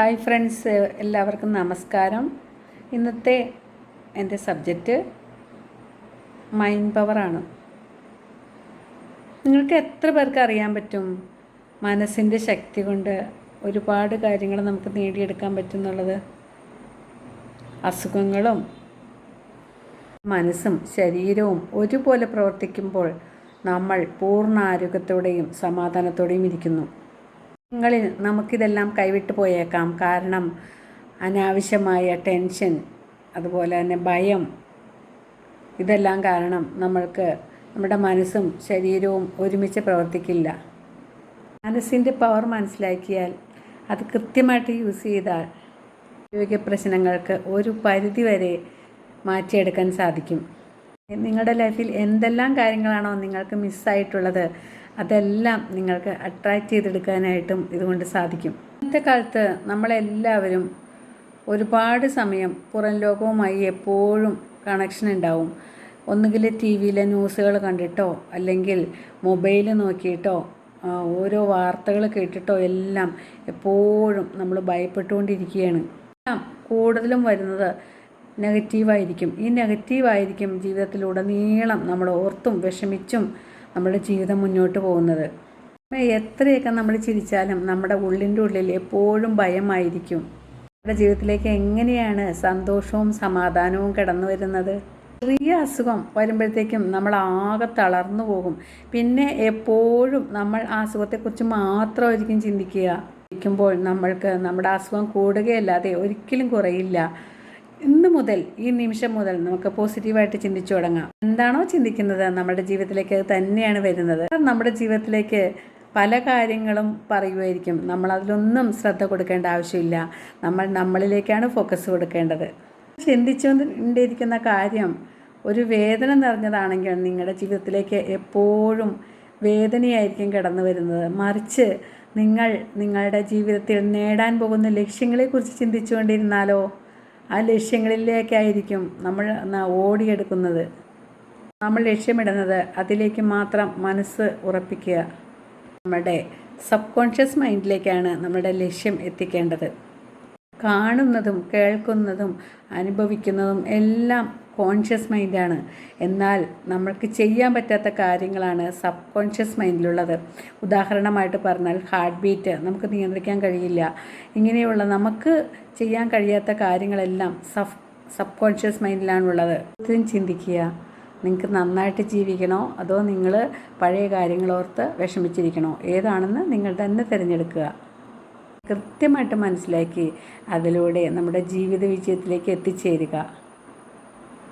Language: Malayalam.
ഹായ് ഫ്രണ്ട്സ് എല്ലാവർക്കും നമസ്കാരം. ഇന്നത്തെ എന്റെ സബ്ജക്റ്റ് മൈൻഡ് പവറാണ് നിങ്ങൾക്ക് എത്ര പേർക്ക് അറിയാൻ പറ്റും? മനസ്സിന്റെ ശക്തി കൊണ്ട് ഒരുപാട് കാര്യങ്ങൾ നമുക്ക് നേടിയെടുക്കാൻ പറ്റും എന്നുള്ളത് അസുഖങ്ങളും മനസ്സും ശരീരവും ഒരുപോലെ പ്രവർത്തിക്കുമ്പോൾ നമ്മൾ പൂർണ ആരോഗ്യത്തോടെയും സമാധാനത്തോടെയും ഇരിക്കുന്നു. നിങ്ങളിൽ നമുക്കിതെല്ലാം കൈവിട്ട് പോയേക്കാം. കാരണം അനാവശ്യമായ ടെൻഷൻ അതുപോലെ തന്നെ ഭയം ഇതെല്ലാം കാരണം നമ്മൾക്ക് നമ്മുടെ മനസ്സും ശരീരവും ഒരുമിച്ച് പ്രവർത്തിക്കില്ല. മനസ്സിന്റെ പവർ മനസ്സിലാക്കിയാൽ അത് കൃത്യമായിട്ട് യൂസ് ചെയ്താൽ ആരോഗ്യ പ്രശ്നങ്ങൾക്ക് ഒരു പരിധി വരെ മാറ്റിയെടുക്കാൻ സാധിക്കും. നിങ്ങളുടെ ലൈഫിൽ എന്തെല്ലാം കാര്യങ്ങളാണോ നിങ്ങൾക്ക് മിസ്സായിട്ടുള്ളത് അതെല്ലാം നിങ്ങൾക്ക് അട്രാക്റ്റ് ചെയ്തെടുക്കാനായിട്ടും ഇതുകൊണ്ട് സാധിക്കും. ഇന്നത്തെ കാലത്ത് നമ്മളെല്ലാവരും ഒരുപാട് സമയം പുറം ലോകവുമായി എപ്പോഴും കണക്ഷൻ ഉണ്ടാവും. ഒന്നുകിൽ ടി വിയിലെ ന്യൂസുകൾ കണ്ടിട്ടോ അല്ലെങ്കിൽ മൊബൈൽ നോക്കിയിട്ടോ ഓരോ വാർത്തകൾ കേട്ടിട്ടോ എല്ലാം എപ്പോഴും നമ്മൾ ഭയപ്പെട്ടുകൊണ്ടിരിക്കുകയാണ്. കൂടുതലും വരുന്നത് നെഗറ്റീവായിരിക്കും ഈ നെഗറ്റീവായിരിക്കും ജീവിതത്തിലുടനീളം നമ്മൾ ഓർത്തും വിഷമിച്ചും നമ്മുടെ ജീവിതം മുന്നോട്ട് പോകുന്നത്. എത്രയൊക്കെ നമ്മൾ ചിരിച്ചാലും നമ്മുടെ ഉള്ളിന്റെ ഉള്ളിൽ എപ്പോഴും ഭയമായിരിക്കും. നമ്മുടെ ജീവിതത്തിലേക്ക് എങ്ങനെയാണ് സന്തോഷവും സമാധാനവും കടന്നു വരുന്നത്? ചെറിയ അസുഖം വരുമ്പോഴത്തേക്കും നമ്മൾ ആകെ തളർന്നു പോകും. പിന്നെ എപ്പോഴും നമ്മൾ ആ അസുഖത്തെക്കുറിച്ച് മാത്രമായിരിക്കും ചിന്തിക്കുക. ഇരിക്കുമ്പോൾ നമ്മൾക്ക് നമ്മുടെ അസുഖം കൂടുകയല്ലാതെ ഒരിക്കലും കുറയില്ല. മുതൽ ഈ നിമിഷം മുതൽ നമുക്ക് പോസിറ്റീവായിട്ട് ചിന്തിച്ചു തുടങ്ങാം. എന്താണോ ചിന്തിക്കുന്നത് നമ്മുടെ ജീവിതത്തിലേക്ക് തന്നെയാണ് വരുന്നത്. നമ്മുടെ ജീവിതത്തിലേക്ക് പല കാര്യങ്ങളും പറയുമായിരിക്കും. നമ്മൾ അതിലൊന്നും ശ്രദ്ധ കൊടുക്കേണ്ട ആവശ്യമില്ല. നമ്മൾ നമ്മളിലേക്കാണ് ഫോക്കസ് കൊടുക്കേണ്ടത്. ചിന്തിച്ചുകൊണ്ടിരിക്കുന്ന കാര്യം ഒരു വേദന നിറഞ്ഞതാണെങ്കിൽ നിങ്ങളുടെ ജീവിതത്തിലേക്ക് എപ്പോഴും വേദനയായിരിക്കും കടന്നു വരുന്നത്. മറിച്ച് നിങ്ങൾ നിങ്ങളുടെ ജീവിതത്തിൽ നേടാൻ പോകുന്ന ലക്ഷ്യങ്ങളെക്കുറിച്ച് ചിന്തിച്ചുകൊണ്ടിരുന്നാലോ? ആ ലക്ഷ്യങ്ങളിലേക്കായിരിക്കും നമ്മൾ ഓടിയെടുക്കുന്നത്. നമ്മൾ ലക്ഷ്യമിടുന്നത് അതിലേക്ക് മാത്രം മനസ്സ് ഉറപ്പിക്കുക. നമ്മുടെ സബ് കോൺഷ്യസ് മൈൻഡിലേക്കാണ് നമ്മുടെ ലക്ഷ്യം എത്തിക്കേണ്ടത്. കാണുന്നതും കേൾക്കുന്നതും അനുഭവിക്കുന്നതും എല്ലാം കോൺഷ്യസ് മൈൻഡാണ് എന്നാൽ നമ്മൾക്ക് ചെയ്യാൻ പറ്റാത്ത കാര്യങ്ങളാണ് സബ് കോൺഷ്യസ് മൈൻഡിലുള്ളത് ഉദാഹരണമായിട്ട് പറഞ്ഞാൽ ഹാർട്ട് ബീറ്റ് നമുക്ക് നിയന്ത്രിക്കാൻ കഴിയില്ല. ഇങ്ങനെയുള്ള നമുക്ക് ചെയ്യാൻ കഴിയാത്ത കാര്യങ്ങളെല്ലാം സബ് സബ് കോൺഷ്യസ് മൈൻഡിലാണുള്ളത് ചിന്തിക്കുക നിങ്ങൾക്ക് നന്നായിട്ട് ജീവിക്കണോ? അതോ നിങ്ങൾ പഴയ കാര്യങ്ങളോർത്ത് വിഷമിച്ചിരിക്കണോ? ഏതാണെന്ന് നിങ്ങൾ തന്നെ തിരഞ്ഞെടുക്കുക. കൃത്യമായിട്ട് മനസ്സിലാക്കി അതിലൂടെ നമ്മുടെ ജീവിത വിജയത്തിലേക്ക് എത്തിച്ചേരുക.